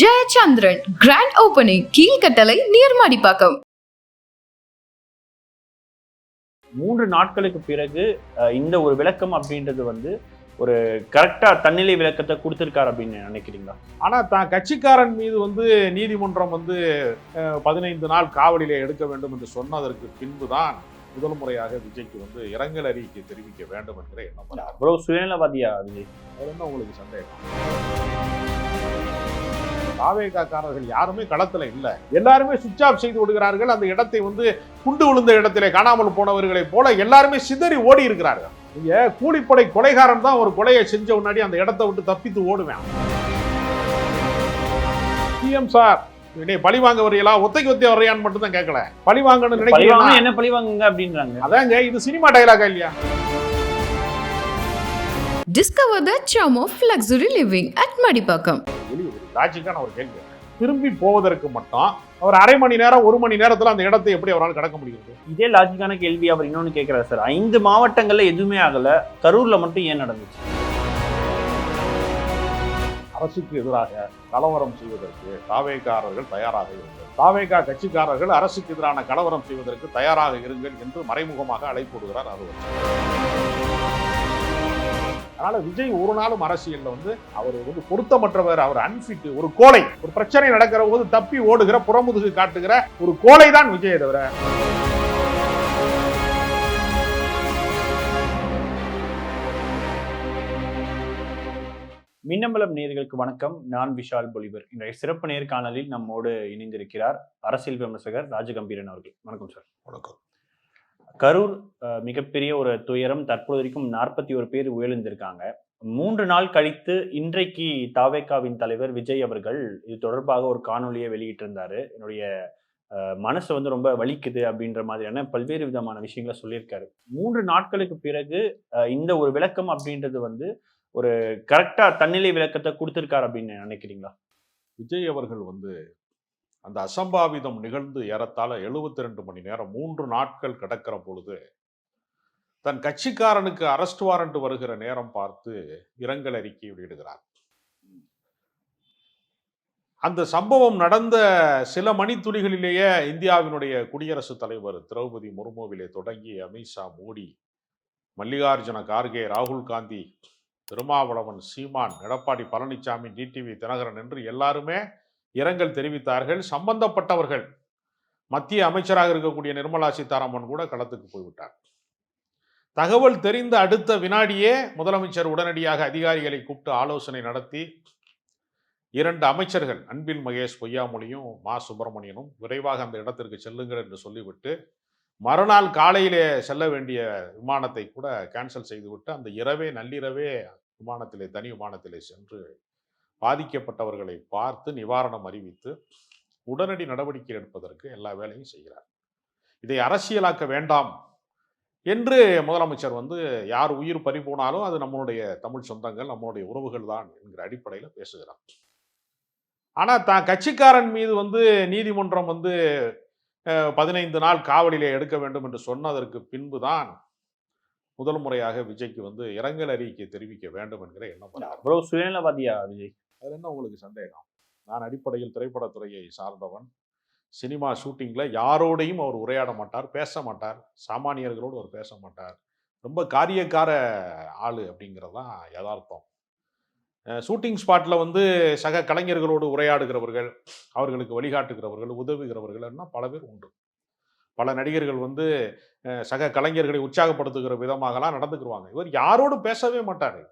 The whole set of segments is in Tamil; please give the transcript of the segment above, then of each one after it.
ஜெயச்சந்திரன் கிராண்ட் ஓபனிங் கீழ்கட்டளை நீர்மாடிப்பாக்கம். மூன்று நாட்களுக்கு பிறகு இந்த ஒரு விளக்கம் அப்படின்றது வந்து ஒரு கரெக்டா தன்னிலை விளக்கத்தை கொடுத்திருக்காரு அப்படின்னு நினைக்கிறீங்களா? ஆனா தான் கட்சிக்காரன் மீது வந்து நீதிமன்றம் வந்து பதினைந்து நாள் காவலிலே எடுக்க வேண்டும் என்று சொன்னதற்கு பின்புதான் முதல் முறையாக விஜய்க்கு வந்து இரங்கல் அறிக்கை தெரிவிக்க வேண்டும் என்கிற எண்ணம். அவ்வளவு சுயநலவாதியா விஜய்? அது என்ன உங்களுக்கு சந்தேகம்? தாவேகாக்காரர்கள் யாருமே களத்துல இல்ல. எல்லாருமே சுவிட்ச் ஆஃப் செய்து விடுகிறார்கள். அந்த இடத்தை வந்து குண்டு விழுந்த இடத்திலே காணாமல் போனவர்களைப் போல எல்லாருமே சிதறி ஓடி இருக்கிறார்கள். நீங்க கூலிப்படை கொலைகாரன் தான் ஒரு கொலையை செஞ்ச முன்னாடி அந்த இடத்தை விட்டு தப்பித்து ஓடுவேன். சிஎம் சார் நீ பழி வாங்க வரையலா ஒத்தைக்கு ஒத்தைய வரையான்னு மட்டும் தான் கேட்கல. பழி வாங்கணும்னு நினைக்கிறீங்க என்ன பழிவாங்குங்க அப்படின்றாங்க. அதாங்க இது சினிமா டைலாகா இல்லையா? Discover the charm of luxury living at Madipakam. லாஜிக்கான ஒரு கேள்வி. திரும்பி போவதற்கு மட்டும் அவர் அரை மணி நேரம் ஒரு மணி நேரத்துல அந்த இடத்தை எப்படி அவரால் கடக்க முடியுது இதே லாஜிக்கான கேள்வி அவர் இன்னொன்னு கேட்கிறார் சார். ஐந்து மாவட்டங்கள்ல எதுவுமே ஆகல. கரூர்ல மட்டும் ஏன் நடந்துச்சு? அரசுக்கு எதிராக கலவரம் செய்வதற்கு தாவேக்காரர்கள் தயாராக இருங்கள். தாவேகா கட்சிக்காரர்கள் அரசுக்கு எதிரான கலவரம் செய்வதற்கு தயாராக இருங்கள் என்று மறைமுகமாக அழைப்பு விடுகிறார் அது அதனால விஜய் ஒரு நாளும் அரசியல்ல வந்து அவர் வந்து பொருத்தமற்றவர் அவர் அன்பிட் ஒரு கோழை. ஒரு பிரச்சனை நடக்கிற போது தப்பி ஓடுகிற புறமுதுகு காட்டுகிற ஒரு கோழை தான் விஜயை தவிர. மின்னம்பலம் நேயர்களுக்கு வணக்கம். நான் விஷால் பொலிவர். இன்றைய சிறப்பு நேர்காணலில் நம்மோடு இணைந்திருக்கிறார் அரசியல் விமர்சகர் ராஜகம்பீரன் அவர்கள். வணக்கம் சார். வணக்கம். கரூர் மிகப்பெரிய ஒரு துயரம் தற்போது வரைக்கும் நாற்பத்தி ஒரு பேர் உயிரிழந்திருக்காங்க. மூன்று நாள் கழித்து இன்றைக்கு தாவேக்காவின் தலைவர் விஜய் அவர்கள் இது தொடர்பாக ஒரு காணொலியை வெளியிட்டிருந்தாரு. என்னுடைய மனசு வந்து ரொம்ப வலிக்குது அப்படின்ற மாதிரியான பல்வேறு விதமான விஷயங்களை சொல்லியிருக்காரு. மூன்று நாட்களுக்கு பிறகு இந்த ஒரு விளக்கம் அப்படின்றது வந்து ஒரு கரெக்டா தன்னிலை விளக்கத்தை கொடுத்துருக்காரு அப்படின்னு நினைக்கிறீங்களா? விஜய் அவர்கள் வந்து அந்த அசம்பாவிதம் நிகழ்ந்து ஏறத்தாழ 72 ரெண்டு மணி நேரம் மூன்று நாட்கள் கிடக்கிற பொழுது தன் கட்சிக்காரனுக்கு அரெஸ்ட் வாரண்ட் வருகிற நேரம் பார்த்து இரங்கல் அறிக்கை வெளியிடுகிறார். அந்த சம்பவம் நடந்த சில மணித்துளிகளிலேயே இந்தியாவினுடைய குடியரசுத் தலைவர் திரௌபதி முர்முவிலே தொடங்கி அமித்ஷா மோடி மல்லிகார்ஜுன கார்கே ராகுல் காந்தி திருமாவளவன் சீமான் எடப்பாடி பழனிசாமி டிடிவி தினகரன் என்று எல்லாருமே இரங்கல் தெரிவித்தார்கள். சம்பந்தப்பட்டவர்கள் மத்திய அமைச்சராக இருக்கக்கூடிய நிர்மலா சீதாராமன் கூட களத்துக்கு போய்விட்டார். தகவல் தெரிந்த அடுத்த வினாடியே முதலமைச்சர் உடனடியாக அதிகாரிகளை கூப்பிட்டு ஆலோசனை நடத்தி இரண்டு அமைச்சர்கள் அன்பில் மகேஷ் பொய்யாமொழியும் மா. சுப்பிரமணியனும் விரைவாக அந்த இடத்திற்கு செல்லுங்கள் என்று சொல்லிவிட்டு மறுநாள் காலையிலே செல்ல வேண்டிய விமானத்தை கூட கேன்சல் செய்துவிட்டு அந்த இரவே நள்ளிரவே விமானத்திலே தனி விமானத்திலே சென்று பாதிக்கப்பட்டவர்களை பார்த்து நிவாரணம் அறிவித்து உடனடி நடவடிக்கை எடுப்பதற்கு எல்லா வேலையும் செய்கிறார். இதை அரசியலாக்க வேண்டாம் என்று முதலமைச்சர் வந்து யார் உயிர் பறி போனாலும் அது நம்மளுடைய தமிழ் சொந்தங்கள் நம்மளுடைய உறவுகள் தான் என்கிற அடிப்படையில் பேசுகிறார். ஆனால் தான் கட்சிக்காரன் மீது வந்து நீதிமன்றம் வந்து பதினைந்து நாள் காவலிலே எடுக்க வேண்டும் என்று சொன்னதற்கு பின்பு தான் முதல் முறையாக விஜய்க்கு வந்து இரங்கல் அறிக்கை தெரிவிக்க வேண்டும் என்கிற எண்ணம் வந்தது. அவ்வளவு சுயநலவாதியா விஜய்? அது என்ன உங்களுக்கு சந்தேகம். நான் அடிப்படையில் திரைப்படத்துறையை சார்ந்தவன். சினிமா ஷூட்டிங்கில் யாரோடையும் அவர் உரையாட மாட்டார் பேச மாட்டார். சாமானியர்களோடு அவர் பேச மாட்டார். ரொம்ப காரியக்கார ஆள் அப்படிங்கிறது தான் யதார்த்தம். ஷூட்டிங் ஸ்பாட்டில் வந்து சக கலைஞர்களோடு உரையாடுகிறவர்கள் அவர்களுக்கு வழிகாட்டுகிறவர்கள் உதவுகிறவர்கள் பல பேர் உண்டு. பல நடிகர்கள் வந்து சக கலைஞர்களை உற்சாகப்படுத்துகிற விதமாகலாம் நடந்துக்குருவாங்க. இவர் யாரோடு பேசவே மாட்டார்.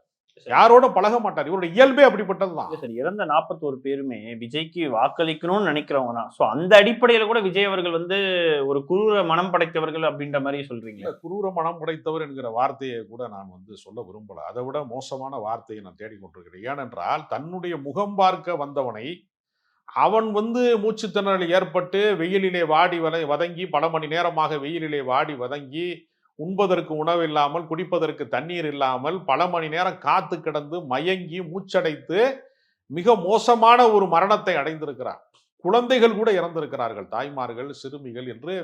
யாரோட பழக மாட்டார். இவருடைய இயல்பே அப்படிப்பட்டது தான் சார் இறந்த நாற்பத்தோரு பேருமே விஜய்க்கு வாக்களிக்கணும்னு நினைக்கிறவங்க தான். ஸோ அந்த அடிப்படையில கூட விஜய் அவர்கள் வந்து ஒரு குரூர மனம் படைத்தவர்கள் அப்படின்ற மாதிரி சொல்றீங்க குரூர மனம் உடைத்தவர் என்கிற வார்த்தையை கூட நான் வந்து சொல்ல விரும்பல. அதை விட மோசமான வார்த்தையை நான் தேடிக்கொண்டிருக்கிறேன் ஏனென்றால் தன்னுடைய முகம் பார்க்க வந்தவனை அவன் வந்து மூச்சுத்திணறல் ஏற்பட்டு வெயிலிலே வாடி வதை வதங்கி பல மணி நேரமாக வெயிலிலே வாடி வதங்கி உண்பதற்கு உணவு இல்லாமல் குடிப்பதற்கு தண்ணீர் இல்லாமல் பல மணி நேரம் காத்து கிடந்து மயங்கி மூச்சடைத்து மிக மோசமான ஒரு மரணத்தை அடைந்திருக்கிறார். குழந்தைகள் கூட இறந்திருக்கிறார்கள். தாய்மார்கள் சிறுமிகள் என்று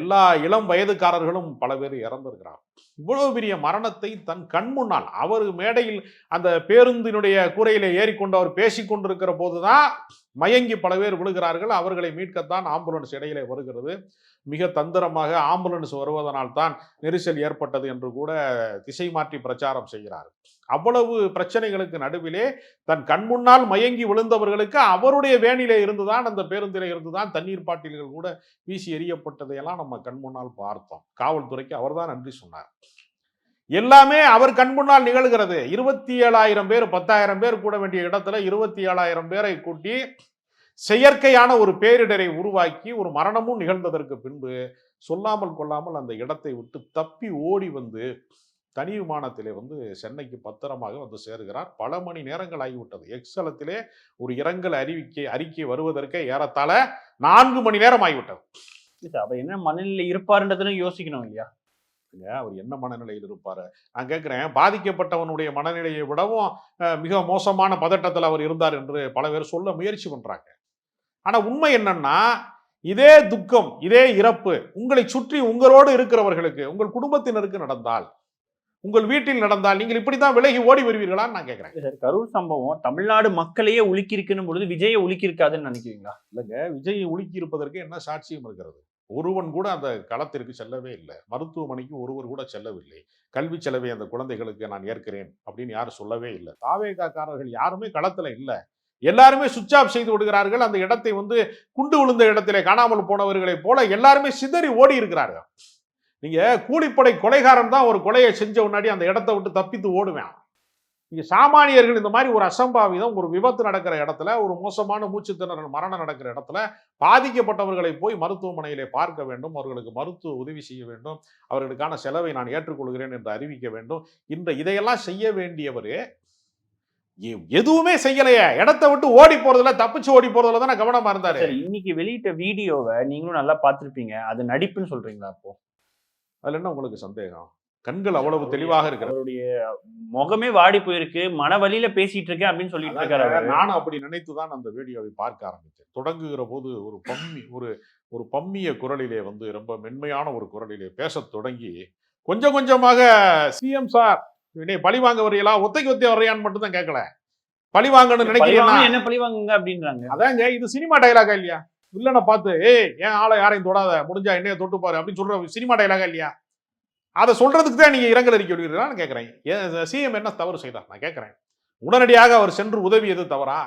எல்லா இளம் வயதுக்காரர்களும் பல பேர் இறந்திருக்கிறார். இவ்வளவு பெரிய மரணத்தை தன் கண் முன்னால் அவர் மேடையில் அந்த பேருந்தினுடைய கூரையில ஏறிக்கொண்டு அவர் பேசிக்கொண்டிருக்கிற போதுதான் மயங்கி பல பேர் விழுகிறார்கள். அவர்களை மீட்கத்தான் ஆம்புலன்ஸ் இடையிலே வருகிறது. மிக தந்திரமாக ஆம்புலன்ஸ் வருவதனால் தான் நெரிசல் ஏற்பட்டது என்று கூட திசை மாற்றி பிரச்சாரம் செய்கிறார் அவ்வளவு பிரச்சனைகளுக்கு நடுவிலே தன் கண் முன்னால் மயங்கி விழுந்தவர்களுக்கு அவருடைய வேனிலே இருந்துதான் அந்த பேருந்திலே இருந்துதான் தண்ணீர் பாட்டில்கள் கூட வீசி எறியப்பட்டதையெல்லாம் நம்ம கண் முன்னால் பார்த்தோம். காவல்துறைக்கு அவர்தான் நன்றி சொன்னார். எல்லாமே அவர் கண் முன்னால் நிகழ்கிறது. இருபத்தி ஏழாயிரம் பேர் பத்தாயிரம் பேர் கூட வேண்டிய இடத்துல இருபத்தி ஏழாயிரம் பேரை கூட்டி செயற்கையான ஒரு பேரிடரை உருவாக்கி ஒரு மரணமும் நிகழ்ந்ததற்கு பின்பு சொல்லாமல் கொள்ளாமல் அந்த இடத்தை விட்டு தப்பி ஓடி வந்து தனி விமானத்திலே வந்து சென்னைக்கு பத்திரமாக வந்து சேருகிறார். பல மணி நேரங்கள் ஆகிவிட்டது. எக்ஸலத்திலே ஒரு இரங்கல் அறிவிக்கை அறிக்கை வருவதற்கே ஏறத்தாழ நான்கு மணி நேரம் ஆகிவிட்டது. அவர் என்ன மனநிலை இருப்பாருன்றதுன்னு யோசிக்கணும் இல்லையா? பாருங்க, அவர் என்ன மனநிலையில் இருப்பாரு? நான் கேட்கிறேன் பாதிக்கப்பட்டவனுடைய மனநிலையை விடவும் மிக மோசமான பதட்டத்தில் அவர் இருந்தார் என்று பல பேர் சொல்ல முயற்சி பண்றாங்க. ஆனா உண்மை என்னன்னா இதே துக்கம் இதே இறப்பு உங்களை சுற்றி உங்களோடு இருக்கிறவர்களுக்கு உங்கள் குடும்பத்தினருக்கு நடந்தால் உங்கள் வீட்டில் நடந்தால் நீங்கள் இப்படித்தான் விலகி ஓடி வருவீர்களான்னு நான் கேட்கிறேன். சார் கரூர் சம்பவம் தமிழ்நாடு மக்களையே உலுக்கியிருக்குன்னு பொழுது விஜயை உலுக்கியிருக்காதுன்னு நினைக்கிறீங்களா? இல்லைங்க விஜயை உலுக்கி இருப்பதற்கு என்ன சாட்சியம் இருக்கிறது? ஒருவன் கூட அந்த களத்திற்கு செல்லவே இல்லை. மருத்துவமனைக்கு ஒருவர் கூட செல்லவில்லை. கல்வி செலவை அந்த குழந்தைகளுக்கு நான் ஏற்கிறேன் அப்படின்னு யாரும் சொல்லவே இல்லை. தாவேகாக்காரர்கள் யாருமே களத்தில் இல்லை. எல்லாருமே சுவிட்ச் ஆஃப் செய்து விடுகிறார்கள். அந்த இடத்தை வந்து குண்டு விழுந்த இடத்திலே காணாமல் போனவர்களைப் போல எல்லாருமே சிதறி ஓடி இருக்கிறார்கள். நீங்க கூலிப்படை கொலைகாரன் தான் ஒரு கொலையை செஞ்ச முன்னாடி அந்த இடத்தை விட்டு தப்பித்து ஓடுவேன். நீங்க சாமானியர்கள் இந்த மாதிரி ஒரு அசம்பாவிதம் ஒரு விபத்து நடக்கிற இடத்துல ஒரு மோசமான மூச்சு திணறல் மரணம் நடக்கிற இடத்துல பாதிக்கப்பட்டவர்களை போய் மருத்துவமனையிலே பார்க்க வேண்டும் அவர்களுக்கு மருத்துவ உதவி செய்ய வேண்டும் அவர்களுக்கான செலவை நான் ஏற்றுக்கொள்கிறேன் என்று அறிவிக்க வேண்டும். இந்த இதையெல்லாம் செய்ய வேண்டியவர் எதுவுமே செய்யலையே. இடத்தை விட்டு ஓடி போறதுல தப்பிச்சு ஓடி போறதுல தானே கவனமா இருந்தாரு. இன்னைக்கு வெளியிட்ட வீடியோவை நீங்களும் நல்லா பார்த்திருப்பீங்க. அது நடிப்புன்னு சொல்றீங்களா அப்போ? அதுல என்ன உங்களுக்கு சந்தேகம்? கண்கள் அவ்வளவு தெளிவாக இருக்கிறது. அவருடைய முகமே வாடி போயிருக்கு. மன வழியில பேசிட்டு இருக்கேன் அப்படின்னு சொல்லிட்டு இருக்காரு. நானும் அப்படி நினைத்துதான் அந்த வீடியோவை பார்க்க ஆரம்பித்தேன். தொடங்குகிற போது ஒரு பம்மி ஒரு ஒரு பம்மிய குரலிலே வந்து ரொம்ப மென்மையான ஒரு குரலிலே பேசத் தொடங்கி கொஞ்சம் கொஞ்சமாக சிஎம் சார் என்னை பழி வாங்க வரையலா ஒத்தைக்கு ஒத்தைய வரையான்னு மட்டும் தான் கேட்கல. பழி வாங்கணும்னு பழி நினைக்கிறீங்களா? வாங்க, என்ன பழி வாங்குங்க அப்படின்றாங்க. அதாங்க இது சினிமா டைலாகா இல்லையா? வில்லனை பார்த்து ஏய் ஏன் ஆளை யாரையும் தொடாத? முடிஞ்சா என்னைய தொட்டு பாரு அப்படின்னு சொல்ற சினிமா டைலாகா இல்லையா? அதை சொல்றதுக்கு தான் நீங்க இரங்கல் அறிக்கை விடுவீர்களான்னு கேட்கிறேன். சிஎம் என்ன தவறு செய்தார்? நான் கேட்கிறேன். உடனடியாக அவர் சென்று உதவியது தவறா?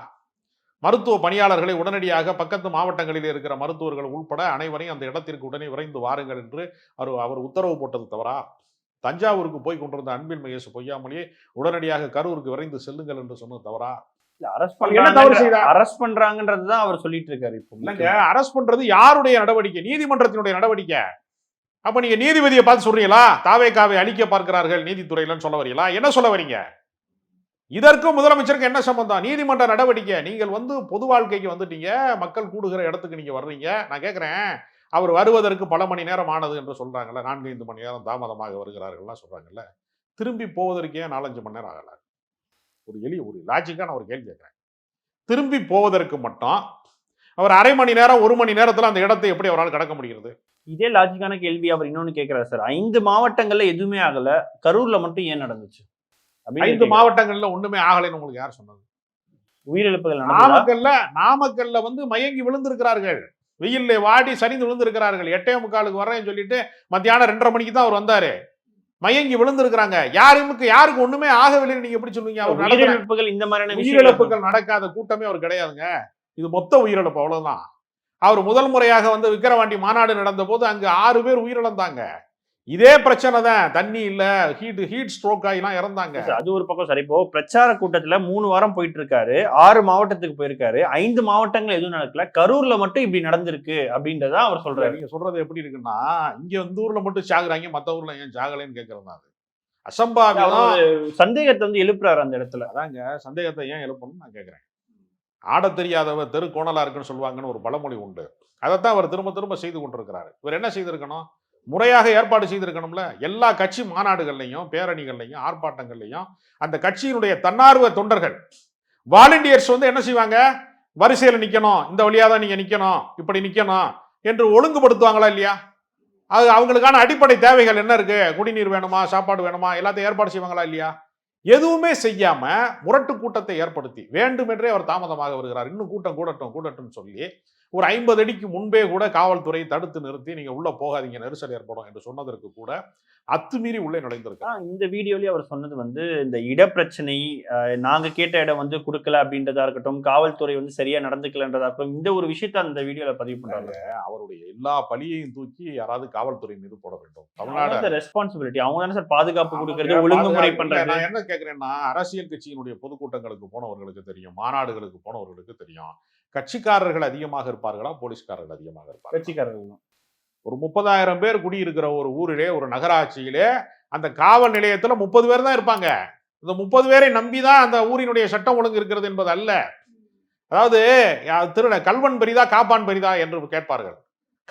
மருத்துவ பணியாளர்களை உடனடியாக பக்கத்து மாவட்டங்களில் இருக்கிற மருத்துவர்கள் உள்பட அனைவரையும் அந்த இடத்திற்கு உடனே விரைந்து வாருங்கள் என்று அவர் அவர் உத்தரவு போட்டது தவறா? தஞ்சாவூருக்கு போய் கொண்டிருந்த அன்பில் மகேஷ் பொய்யாமலேயே உடனடியாக கரூருக்கு விரைந்து செல்லுங்கள் என்று சொன்னது தவறா? அரஸ்ட் அவர் என்ன தவறு பண்றாங்க செய்தார்? அரஸ்ட் பண்றாங்கன்றதுதான் அவர் சொல்லிட்டு இருக்காரு இப்போ அரெஸ்ட் பண்றது யாருடைய நடவடிக்கை? நீதிமன்றத்தினுடைய நடவடிக்கை? அப்போ நீங்க நீதிபதியை பார்த்து சொல்றீங்களா? தாவே காவை அழிக்க பார்க்கிறார்கள் நீதித்துறையிலன்னு சொல்ல வரீங்களா? என்ன சொல்ல வரீங்க? இதற்கும் முதலமைச்சருக்கு என்ன சம்பந்தம்? நீதிமன்ற நடவடிக்கை. நீங்கள் வந்து பொது வாழ்க்கைக்கு வந்துட்டீங்க. மக்கள் கூடுகிற இடத்துக்கு நீங்க வர்றீங்க. நான் கேட்குறேன் அவர் வருவதற்கு பல மணி நேரம் ஆனது என்று சொல்றாங்கல்ல. நான்கு ஐந்து மணி நேரம் தாமதமாக வருகிறார்கள்லாம் சொல்றாங்கல்ல. திரும்பி போவதற்கே நாலஞ்சு மணி நேரம் ஆகல. ஒரு எளிய ஒரு லாஜிக்கான ஒரு கேள்வி கேட்குறேன் திரும்பி போவதற்கு மட்டும் அவர் அரை மணி நேரம் ஒரு மணி நேரத்தில் அந்த இடத்தை எப்படி அவரால் கடக்க முடிகிறது? இதே லாஜிக்கான கேள்வி அவர் இன்னொன்னு கேக்குறாரு சார். ஐந்து மாவட்டங்கள்ல எதுவுமே ஆகல. கரூர்ல மட்டும் ஏன் நடந்துச்சு? ஐந்து. மாவட்டங்கள்ல ஒண்ணுமே ஆகலைன்னு உங்களுக்கு யார் சொன்னது? உயிரிழப்புகள் நாமக்கல்ல நாமக்கல்ல வந்து மயங்கி விழுந்திருக்கிறார்கள். வெயில்ல வாடி சரிந்து விழுந்திருக்கிறார்கள். எட்டே முக்காலுக்கு வரேன்னு சொல்லிட்டு மத்தியானம் ரெண்டரை மணிக்கு தான் அவர் வந்தாரு. மயங்கி விழுந்திருக்கிறாங்க. யாருமுக்கு யாருக்கு ஒண்ணுமே ஆகவில்லைன்னு நீங்க எப்படி சொல்லுவீங்க? அவர் உயிரிழப்புகள் இந்த மாதிரியான உயிரிழப்புகள் நடக்காத கூட்டமே அவர் கிடையாதுங்க. இது மொத்த உயிரிழப்பு அவ்வளவுதான். அவர் முதல் முறையாக வந்து விக்கிரவாண்டி மாநாடு நடந்த போது அங்கு ஆறு பேர் உயிரிழந்தாங்க. இதே பிரச்சனை தான் தண்ணி இல்ல ஹீட் ஹீட் ஸ்ட்ரோக் ஆகிலாம் இறந்தாங்க. அது ஒரு பக்கம் சரி. இப்போ பிரச்சார கூட்டத்துல மூணு வாரம் போயிட்டு இருக்காரு ஆறு மாவட்டத்துக்கு போயிருக்காரு ஐந்து மாவட்டங்கள் எதுவும் நடக்கல கரூர்ல மட்டும் இப்படி நடந்திருக்கு அப்படின்றதா அவர் சொல்றாரு. நீங்க சொல்றது எப்படி இருக்குன்னா இங்க இந்த ஊர்ல மட்டும் சாகுறாங்க மத்த ஊர்ல ஏன் சாகலைன்னு கேட்கறது அது அசம்பாவிதம் சந்தேகத்தை வந்து எழுப்புறாரு அந்த இடத்துல. அதாங்க சந்தேகத்தை ஏன் எழுப்பணும்னு நான் கேட்கிறேன் ஆட தெரியாதவர் தெரு கோணலா இருக்குன்னு சொல்லுவாங்கன்னு ஒரு பழமொழி உண்டு. அதைத்தான் அவர் திரும்ப திரும்ப செய்து கொண்டிருக்கிறாரு. இவர் என்ன செய்திருக்கணும்? முறையாக ஏற்பாடு செய்திருக்கணும்ல. எல்லா கட்சி மாநாடுகள்லையும் பேரணிகள்லையும் ஆர்ப்பாட்டங்கள்லையும் அந்த கட்சியினுடைய தன்னார்வ தொண்டர்கள் வாலண்டியர்ஸ் வந்து என்ன செய்வாங்க? வரிசையில் நிற்கணும் இந்த வழியாக தான் நீங்கள் நிற்கணும் இப்படி நிற்கணும் என்று ஒழுங்குபடுத்துவாங்களா இல்லையா? அது அவங்களுக்கான அடிப்படை தேவைகள் என்ன இருக்குது குடிநீர் வேணுமா? சாப்பாடு வேணுமா? எல்லாத்தையும் ஏற்பாடு செய்வாங்களா இல்லையா? எதுவுமே செய்யாம முரட்டு கூட்டத்தை ஏற்படுத்தி வேண்டுமென்றே அவர் தாமதமாக வருகிறார். இன்னும் கூட்டம் கூடட்டும் கூடட்டும் சொல்லி ஒரு ஐம்பது அடிக்கு முன்பே கூட காவல்துறை தடுத்து நிறுத்தி நீங்க உள்ள போகாதீங்க நெரிசல் ஏற்படும் என்று சொன்னதற்கு கூட அத்துமீறி உள்ளே நுழைந்திருக்கார். ஆனா, இந்த வீடியோலயே அவர் சொன்னது வந்து இந்த இடப்பிரச்சனை அஹ், நாங்க கேட்ட இடம் வந்து கொடுக்கல அப்படின்றதா இருக்கட்டும் காவல்துறை வந்து சரியா நடந்துக்கலன்றதா இருக்கட்டும் இந்த ஒரு விஷயத்த அந்த வீடியோல பதிவு பண்றாங்க அவருடைய எல்லா பழியையும் தூக்கி யாராவது காவல்துறை மீது போட வேண்டும். தமிழ்நாடு ரெஸ்பான்சிபிலிட்டி அவங்க தானே சார் பாதுகாப்பு கொடுக்கறது ஒழுங்குமுறை பண்றது? நான் என்ன கேக்குறேன்னா அரசியல் கட்சியினுடைய பொதுக்கூட்டங்களுக்கு போனவர்களுக்கு தெரியும் மாநாடுகளுக்கு போனவர்களுக்கு தெரியும். கட்சிக்காரர்கள் அதிகமாக இருப்பார்களா? போலீஸ்காரர்கள் அதிகமாக இருப்பார்கள்? கட்சிக்காரர்கள் ஒரு முப்பதாயிரம் பேர் குடியிருக்கிற ஒரு ஊரிலே ஒரு நகராட்சியிலே அந்த காவல் நிலையத்துல முப்பது பேர் தான் இருப்பாங்க. இந்த முப்பது பேரை நம்பிதான் அந்த ஊரினுடைய சட்டம் ஒழுங்கு இருக்கிறது என்பது அல்ல. அதாவது திருட கல்வன் பெரிதா காப்பான் பெரிதா என்று கேட்பார்கள்.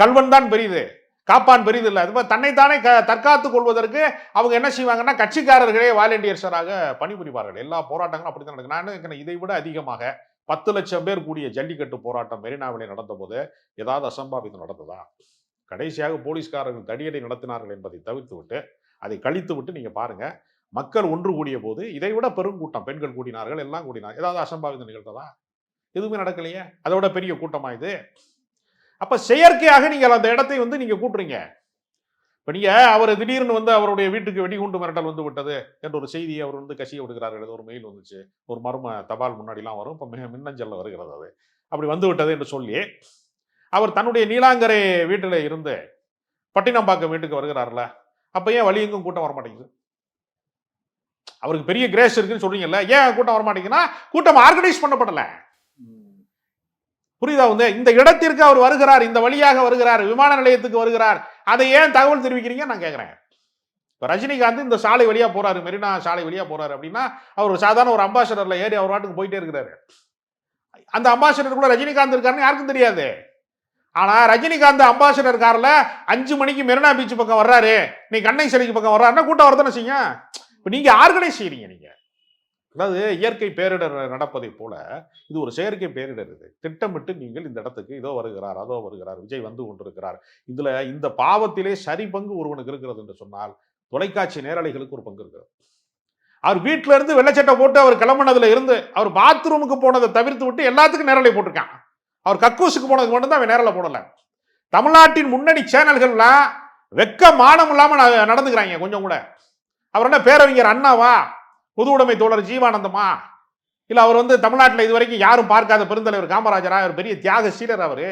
கல்வன் தான் பெரிது காப்பான் பெரிது இல்லை. அது மாதிரி தன்னைத்தானே க தற்காத்துக் கொள்வதற்கு அவங்க என்ன செய்வாங்கன்னா கட்சிக்காரர்களே வாலண்டியர்ஸராக பணிபுரிவார்கள். எல்லா போராட்டங்களும் அப்படித்தான் நடக்கும். நான் இதை விட அதிகமாக பத்து லட்சம் பேர் கூடிய ஜல்லிக்கட்டு போராட்டம் மெரினாவிலே நடந்தபோது ஏதாவது அசம்பாவிதம் நடந்ததா? கடைசியாக போலீஸ்காரர்கள் தடியடி நடத்தினார்கள் என்பதை தவிர்த்து விட்டு அதை கழித்து விட்டு நீங்கள் பாருங்கள் மக்கள் ஒன்று கூடிய போது இதை விட பெருங்கூட்டம் பெண்கள் கூடினார்கள் எல்லாம் கூடினார் ஏதாவது அசம்பாவிதம் நிகழ்ந்ததா? எதுவுமே நடக்கலையே? அதை விட பெரிய கூட்டமா இது? அப்போ செயற்கையாக நீங்கள் அந்த இடத்தை வந்து நீங்கள் கூட்டுறீங்க. இப்ப நீங்க அவர் திடீர்னு வந்து அவருடைய வீட்டுக்கு வெடிகுண்டு மிரட்டல் வந்து விட்டது என்ற ஒரு செய்தியை அவர் வந்து கசிய விடுகிறார்கள் ஏதோ ஒரு மெயில் வந்துச்சு. ஒரு மர்ம தபால் முன்னாடிலாம் வரும். இப்போ மிக மின்னஞ்சல்ல வருகிறது அது. அப்படி வந்து விட்டது என்று சொல்லி அவர் தன்னுடைய நீலாங்கரை வீட்டில் இருந்து பட்டினம்பாக்கம் வீட்டுக்கு வருகிறார்ல அப்ப ஏன் வழி எங்கும் கூட்டம் வர மாட்டேங்குது அவருக்கு பெரிய கிரேஸ் இருக்குன்னு சொல்றீங்கல்ல ஏன் கூட்டம் வர மாட்டேங்குதுன்னா கூட்டம் ஆர்கனைஸ் பண்ணப்படல. புரியுதா வந்து? இந்த இடத்திற்கு அவர் வருகிறார் இந்த வழியாக வருகிறார் விமான நிலையத்துக்கு வருகிறார். அதை ஏன் தகவல் தெரிவிக்கிறீங்க? நான் கேட்குறேன் இப்போ ரஜினிகாந்த் இந்த சாலை வழியாக போகிறாரு மெரினா சாலை வழியாக போகிறாரு அப்படின்னா அவர் ஒரு சாதாரண ஒரு அம்பாசடரில் ஏறி அவர் வாட்டுக்கு போயிட்டே இருக்கிறாரு. அந்த அம்பாசடருக்குள்ள ரஜினிகாந்த் இருக்காருன்னு யாருக்கும் தெரியாது. ஆனால் ரஜினிகாந்த் அம்பாசடர் காரில் அஞ்சு மணிக்கு மெரினா பீச் பக்கம் வர்றாரு. நீ கண்ணை சிலைக்கு பக்கம் வர்றாருன்னா கூட்டம் வரதானே செய்யும்? இப்போ நீங்கள் ஆர்கனைஸ் செய்கிறீங்க நீங்கள் அதாவது இயற்கை பேரிடர் நடப்பதை போல இது ஒரு செயற்கை பேரிடர் இது. திட்டமிட்டு நீங்கள் இந்த இடத்துக்கு இதோ வருகிறார் அதோ வருகிறார் விஜய் வந்து கொண்டிருக்கிறார். இதுல இந்த பாவத்திலே சரி பங்கு ஒருவனுக்கு இருக்கிறது என்று சொன்னால் தொலைக்காட்சி நேரலைகளுக்கு ஒரு பங்கு இருக்கிறது. அவர் வீட்டில இருந்து வெள்ளச்சட்டை போட்டு அவர் கிளம்பினதுல இருந்து அவர் பாத்ரூமுக்கு போனதை தவிர்த்து விட்டு எல்லாத்துக்கும் நேரலை போட்டிருக்கான். அவர் கக்கூசுக்கு போனதுக்கு மட்டும்தான் அவன் நேரலை போடல. தமிழ்நாட்டின் முன்னணி சேனல்கள்லாம் வெக்க மானம் இல்லாம ந- நடந்துக்கிறாங்க கொஞ்சம் கூட. அவர் என்ன பேரறிஞர் அண்ணாவா? பொது உடைமை தோழர் ஜீவானந்தமா இல்லை அவர் வந்து தமிழ்நாட்டில் இது வரைக்கும் யாரும் பார்க்காத பெருந்தலைவர் காமராஜரா அவர் பெரிய தியாக சீலர் அவர்.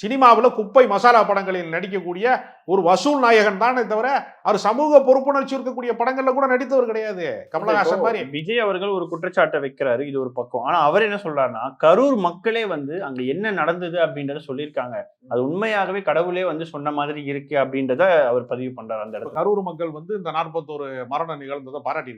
சினிமாவில் குப்பை மசாலா படங்களில் நடிக்கக்கூடிய ஒரு வசூல் நாயகன் தானே தவிர அவர் சமூக பொறுப்புணர்ச்சி இருக்கக்கூடிய படங்கள்ல கூட நடித்தவர் கிடையாது. கமலஹாசன் மாதிரி. விஜய் அவர்கள் ஒரு குற்றச்சாட்டை வைக்கிறாரு இது ஒரு பக்கம். ஆனா அவர் என்ன சொல்றாருன்னா கரூர் மக்களே வந்து அங்க என்ன நடந்தது அப்படின்றத சொல்லியிருக்காங்க. அது உண்மையாகவே கடவுளே வந்து சொன்ன மாதிரி இருக்கு அப்படின்றத அவர் பதிவு பண்றாரு அந்த இடத்துல. கரூர் மக்கள் வந்து இந்த நாற்பத்தோரு மரணம் நிகழ்ந்ததை பாராட்டி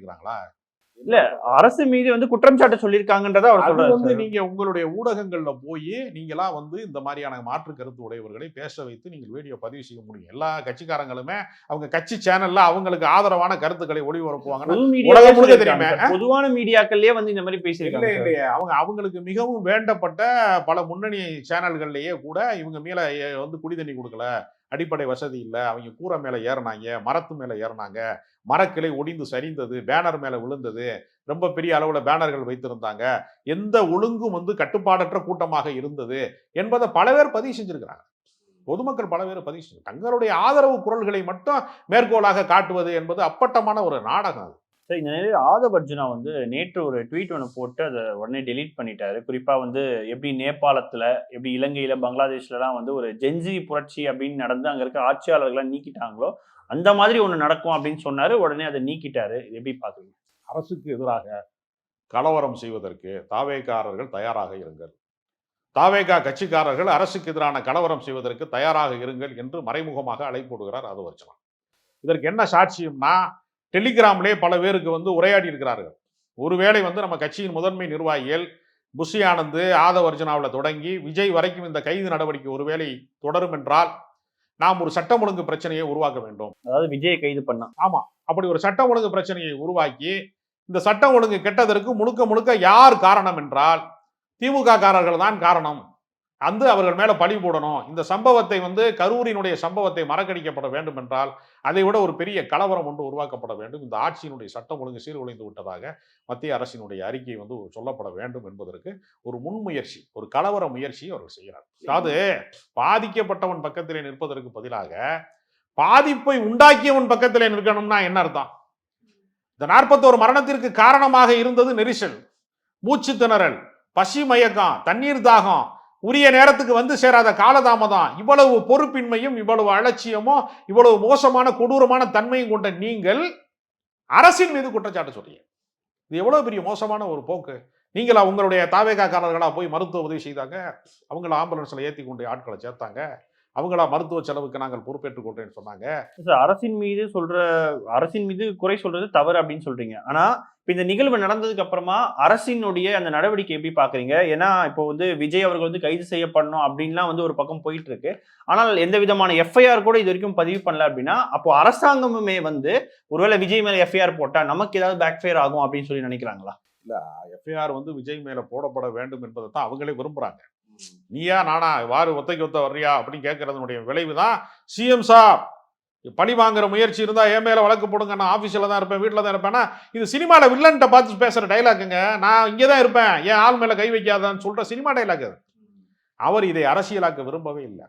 இருக்கிறாங்களா அரசு மீது வந்து குற்றம் சாட்ட சொல்லியிருக்காங்கன்றத அவர் சொல்றாரு வந்து. நீங்க உங்களுடைய ஊடகங்கள்ல போய் நீங்களா வந்து இந்த மாதிரியான மாற்று கருத்து உடையவர்களை பேச வைத்து நீங்கள் வீடியோ பதிவு செய்ய முடியும். எல்லா கட்சிக்காரங்களுமே அவங்க கட்சி சேனல்ல அவங்களுக்கு ஆதரவான கருத்துக்களை சொல்லியிருக்காங்க தெரியுமே. பொதுவான மீடியாக்கள்லயே வந்து இந்த மாதிரி இல்லை பேசியிருக்காங்க அவங்க அவங்களுக்கு மிகவும் வேண்டப்பட்ட பல முன்னணி சேனல்கள்லயே கூட இவங்க மேல வந்து குடி தண்ணி கொடுக்கல. அடிப்படை வசதி இல்லை. அவங்க கூரை மேலே ஏறினாங்க மரத்து மேலே ஏறினாங்க. மரக்கிளை ஒடிந்து சரிந்தது பேனர் மேலே விழுந்தது. ரொம்ப பெரிய அளவில் பேனர்கள் வைத்திருந்தாங்க. எந்த ஒழுங்கும் வந்து கட்டுப்பாடற்ற கூட்டமாக இருந்தது என்பதை பல பேர் பதிவு செஞ்சுருக்கிறாங்க. பொதுமக்கள் பல பேர் பதிவு செஞ்சு தங்களுடைய ஆதரவு குரல்களை மட்டும் மேற்கோளாக காட்டுவது என்பது அப்பட்டமான ஒரு நாடகம் அது. சார் இந்த நிலையில் ஆதவ் அர்ஜுனா வந்து நேற்று ஒரு ட்வீட் ஒன்று போட்டு அதை உடனே டெலீட் பண்ணிட்டாரு. குறிப்பாக வந்து எப்படி நேபாளத்தில் எப்படி இலங்கையில் பங்களாதேஷ்லலாம் வந்து ஒரு ஜென்ஜி புரட்சி அப்படின்னு நடந்து அங்கே இருக்க ஆட்சியாளர்களை நீக்கிட்டாங்களோ அந்த மாதிரி ஒன்று நடக்கும் அப்படின்னு சொன்னார். உடனே அதை நீக்கிட்டாரு. இது எப்படி பார்க்குறீங்க? அரசுக்கு எதிராக கலவரம் செய்வதற்கு தாவேக்காரர்கள் தயாராக இருங்கள். தாவேகா கட்சிக்காரர்கள் அரசுக்கு எதிரான கலவரம் செய்வதற்கு தயாராக இருங்கள் என்று மறைமுகமாக அழைப்பு விடுகிறார் ஆதவர்ச்சனா இதற்கு என்ன சாட்சியம்னா டெலிகிராம்லே பல பேருக்கு வந்து உரையாடி இருக்கிறார்கள். ஒருவேளை வந்து நம்ம கட்சியின் முதன்மை நிர்வாகிகள் புஷி ஆனந்த் ஆதவர்ஜனாவில் தொடங்கி விஜய் வரைக்கும் இந்த கைது நடவடிக்கை ஒருவேளை தொடரும் என்றால் நாம் ஒரு சட்டம் ஒழுங்கு பிரச்சனையை உருவாக்க வேண்டும். அதாவது விஜயை கைது பண்ணா. அப்படி ஒரு சட்டம் ஒழுங்கு பிரச்சனையை உருவாக்கி இந்த சட்டம் ஒழுங்கு கெட்டதற்கு முழுக்க முழுக்க யார் காரணம் என்றால் திமுக காரர்கள் தான் காரணம். வந்து அவர்கள் மேல பழி போடணும். இந்த சம்பவத்தை வந்து கரூரினுடைய சம்பவத்தை மறக்கடிக்கப்பட வேண்டும் என்றால் அதை விட ஒரு பெரிய கலவரம் ஒன்று உருவாக்கப்பட வேண்டும். இந்த ஆட்சியினுடைய சட்டம் ஒழுங்கு சீர்குலைந்து விட்டதாக மத்திய அரசினுடைய அறிக்கை வந்து சொல்லப்பட வேண்டும் என்பதற்கு ஒரு முன்முயற்சி ஒரு கலவர முயற்சியை அவர்கள் செய்கிறார். அதாவது பாதிக்கப்பட்டவன் பக்கத்திலே நிற்பதற்கு பதிலாக பாதிப்பை உண்டாக்கியவன் பக்கத்திலே நிற்கணும்னா என்ன அர்த்தம்? இந்த நாற்பத்தோரு மரணத்திற்கு காரணமாக இருந்தது நெரிசல் மூச்சு திணறல் பசி மயக்கம் தண்ணீர் தாகம் உரிய நேரத்துக்கு வந்து சேராத காலதாமதம். இவ்வளவு பொறுப்பின்மையும் இவ்வளவு அலட்சியமும் இவ்வளவு மோசமான கொடூரமான தன்மையும் கொண்ட நீங்கள் அரசின் மீது குற்றச்சாட்டு சொல்றீங்க. இது எவ்வளவு பெரிய மோசமான ஒரு போக்கு. நீங்களா உங்களுடைய தாவேகாக்காரர்களாக போய் மருத்துவ உதவி செய்தாங்க. அவங்கள ஆம்புலன்ஸில் ஏற்றி கொண்டு ஆட்களை சேர்த்தாங்க. அவங்களா மருத்துவ செலவுக்கு நாங்கள் பொறுப்பேற்றுக் கொள்றேன்னு சொன்னாங்க. சார் அரசின் மீது சொல்ற அரசின் மீது குறை சொல்றது தவறு அப்படின்னு சொல்றீங்க. ஆனா இப்ப இந்த நிகழ்வு நடந்ததுக்கு அப்புறமா அரசினுடைய அந்த நடவடிக்கை எப்படி பாக்குறீங்க? ஏன்னா இப்போ வந்து விஜய் அவர்கள் வந்து கைது செய்யப்படணும் அப்படின்லாம் வந்து ஒரு பக்கம் போயிட்டு இருக்கு ஆனால் எந்த விதமான எஃப்ஐஆர் கூட இது வரைக்கும் பதிவு பண்ணல அப்படின்னா அப்போ அரசாங்கமுமே வந்து ஒருவேளை விஜய் மேல எஃப்ஐஆர் போட்டா நமக்கு ஏதாவது பேக் ஃபேர் ஆகும் அப்படின்னு சொல்லி நினைக்கிறாங்களா? எஃப்ஐஆர் வந்து விஜய் மேல போடப்பட வேண்டும் என்பதை தான் அவங்களே விரும்புறாங்க. நீயா நானா வாரு ஒத்தைக்கு ஒத்த வர்றியா? அப்படின்னு கேட்கறதுனுடைய விளைவு தான் சிஎம் சார் பழி வாங்குற முயற்சி இருந்தால் என் மேலே வழக்கு போடுங்க. நான் ஆஃபீஸில் தான் இருப்பேன் வீட்டில் தான் இருப்பேன்னா இது சினிமாவில் வில்லன்ட்ட பார்த்து பேசுகிற டைலாக்குங்க நான் இங்கே தான் இருப்பேன். என் ஆள் மேலே கை வைக்காதான்னு சொல்கிற சினிமா டைலாக் அது. அவர் இதை அரசியலாக்க விரும்பவே இல்லை.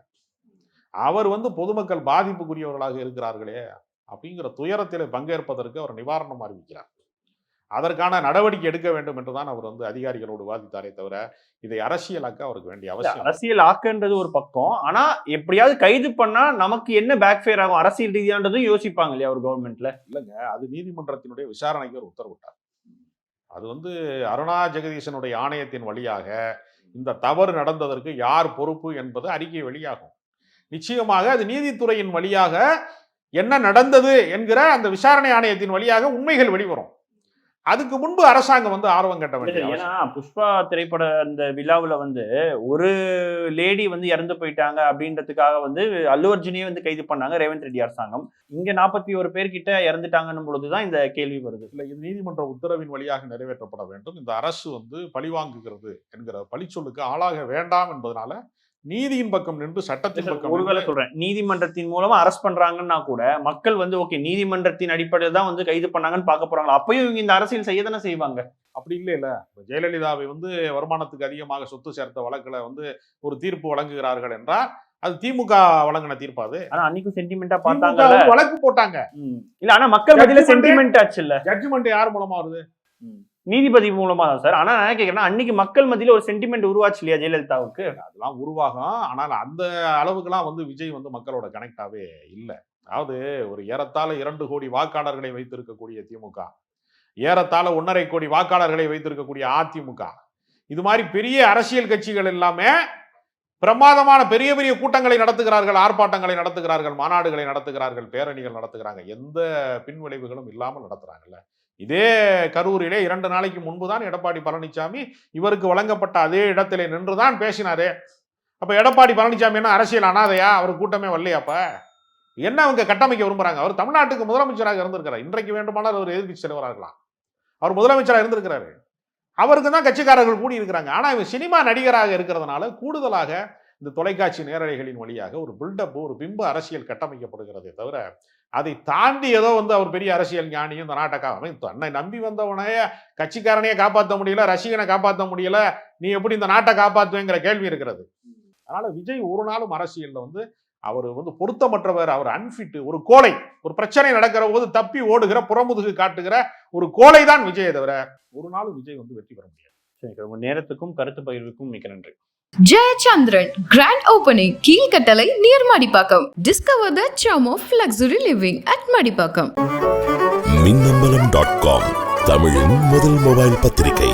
அவர் வந்து பொதுமக்கள் பாதிப்புக்குரியவர்களாக இருக்கிறார்களே அப்படிங்கிற துயரத்தில் பங்கேற்பதற்கு அவர் நிவாரணம் அறிவிக்கிறார். அதற்கான நடவடிக்கை எடுக்க வேண்டும் என்றுதான் அவர் வந்து அதிகாரிகளோடு வாதித்தாரே தவிர இதை அரசியலாக்க அவருக்கு வேண்டிய அவசியம். அரசியல் ஆக்கன்றது ஒரு பக்கம். ஆனா எப்படியாவது கைது பண்ணா நமக்கு என்ன பேக் ஃபேர் ஆகும்? அரசியல் ரீதியானதும் யோசிப்பாங்க இல்லையா ஒரு கவர்மெண்ட்ல இல்லைங்க அது நீதிமன்றத்தினுடைய விசாரணைக்கு ஒரு உத்தரவிட்டார். அது வந்து அருணா ஜெகதீசனுடைய ஆணையத்தின் வழியாக இந்த தவறு நடந்ததற்கு யார் பொறுப்பு என்பது அறிக்கை வெளியாகும். நிச்சயமாக அது நீதித்துறையின் வழியாக என்ன நடந்தது என்கிற அந்த விசாரணை ஆணையத்தின் வழியாக உண்மைகள் வெளிவரும். அதுக்கு முன்பு அரசாங்கம் வந்து ஆர்வம் கட்ட வேண்டிய ஏன்னா புஷ்பா திரைப்பட அந்த விழாவுல வந்து ஒரு லேடி வந்து இறந்து போயிட்டாங்க அப்படின்றதுக்காக வந்து அல்லு அர்ஜுனையே வந்து கைது பண்ணாங்க ரேவந்த் ரெட்டி அரசாங்கம். இங்க நாற்பத்தி ஒரு பேர்கிட்ட இறந்துட்டாங்கன்னும் பொழுதுதான் இந்த கேள்வி வருது. இல்லை இது நீதிமன்ற உத்தரவின் வழியாக நிறைவேற்றப்பட வேண்டும். இந்த அரசு வந்து பழிவாங்குகிறது என்கிற பழிச்சொல்லுக்கு ஆளாக வேண்டாம் என்பதனால நீதியின் பக்கம் நின்று சட்டத்தின் பக்கம் ஒருவேளை சொல்றேன். நீதிமன்றத்தின் மூலமா அரெஸ்ட் பண்றாங்கன்னா கூட மக்கள் வந்து ஓகே நீதிமன்றத்தின் அடிப்படையில் தான் வந்து கைது பண்ணாங்கன்னு பார்க்க போறாங்களா? அப்பயும் இவங்க இந்த அரசியல் செய்ய தானே செய்வாங்க. அப்படி இல்லை இல்ல. ஜெயலலிதாவை வந்து வருமானத்துக்கு அதிகமாக சொத்து சேர்த்த வழக்குல வந்து ஒரு தீர்ப்பு வழங்குகிறார்கள் என்றால் அது திமுக வழங்கின தீர்ப்பு அது ஆனா அன்னைக்கும் சென்டிமெண்டா வந்து வழக்கு போட்டாங்க. இல்ல ஆனா மக்கள் மத்தியில சென்டிமெண்ட் ஆச்சு இல்ல ஜட்ஜ்மெண்ட் யார் மூலமா வருது? நீதிபதி மூலமா தான் சார். ஆனா நான் என்ன அன்னைக்கு மக்கள் மத்தியில ஒரு சென்டிமெண்ட் உருவாச்சு இல்லையா ஜெயலலிதாவுக்கு? அதெல்லாம் உருவாகும். ஆனால் அந்த அளவுக்குலாம் வந்து விஜய் வந்து மக்களோட கனெக்டாவே இல்லை. அதாவது ஒரு ஏறத்தாழ இரண்டு கோடி வாக்காளர்களை வைத்திருக்கக்கூடிய திமுக ஏறத்தாழ ஒன்றரை கோடி வாக்காளர்களை வைத்திருக்கக்கூடிய அதிமுக இது மாதிரி பெரிய அரசியல் கட்சிகள் எல்லாமே பிரமாதமான பெரிய பெரிய கூட்டங்களை நடத்துகிறார்கள் ஆர்ப்பாட்டங்களை நடத்துகிறார்கள் மாநாடுகளை நடத்துகிறார்கள் பேரணிகள் நடத்துகிறாங்க. எந்த பின்விளைவுகளும் இல்லாமல் நடத்துகிறாங்கல்ல இதே கரூரிலே இரண்டு நாளைக்கு முன்பு தான் எடப்பாடி பழனிசாமி இவருக்கு வழங்கப்பட்ட அதே இடத்திலே நின்றுதான் பேசினாரே. அப்போ எடப்பாடி பழனிசாமி என்ன அரசியல் அனாதையா? அவர் கூட்டமே வரலையாப்ப என்ன அவங்க கட்டமைக்க விரும்புகிறாங்க அவர் தமிழ்நாட்டுக்கு முதலமைச்சராக இருந்திருக்கிறார். இன்றைக்கு வேண்டுமானால் அவர் எதிர்க்கட்சி தலைவராக இருக்கலாம். அவர் முதலமைச்சராக இருந்திருக்கிறாரு. அவருக்கு தான் கட்சிக்காரர்கள் கூடி இருக்கிறாங்க ஆனால் இவர் சினிமா நடிகராக இருக்கிறதுனால கூடுதலாக இந்த தொலைக்காட்சி நேரலைகளின் வழியாக ஒரு பில்டப் ஒரு பிம்ப அரசியல் கட்டமைக்கப்படுகிறதே தவிர அதை தாண்டி ஏதோ வந்து அவர் பெரிய அரசியல் ஞானியும் இந்த நாட்டை கா- தன்னை நம்பி வந்தவனைய கட்சிக்காரனையே காப்பாற்ற முடியல ரசிகனை காப்பாற்ற முடியல நீ எப்படி இந்த நாட்டை காப்பாற்றுவேங்கிற கேள்வி இருக்கிறது. அதனால விஜய் ஒரு நாளும் அரசியலில் வந்து அவர் வந்து பொருத்தமற்றவர் அவர் அன்ஃபிட் ஒரு கோலை ஒரு பிரச்சனை நடக்கிற போது தப்பி ஓடுகிற புறமுதுகு காட்டுகிற ஒரு கோலை தான் விஜயை தவிர ஒரு நாளும் விஜய் வந்து வெற்றி பெற முடியாது. சரி உங்கள் நேரத்துக்கும் கருத்து பகிர்வுக்கும் மிக்க நன்றி. Jayachandran grand opening Keelkattalai near Madipakkam discover the sum of luxury living at Madipakkam Minnambalam dot com தமிழின் முதல் மொபைல் பத்திரிகை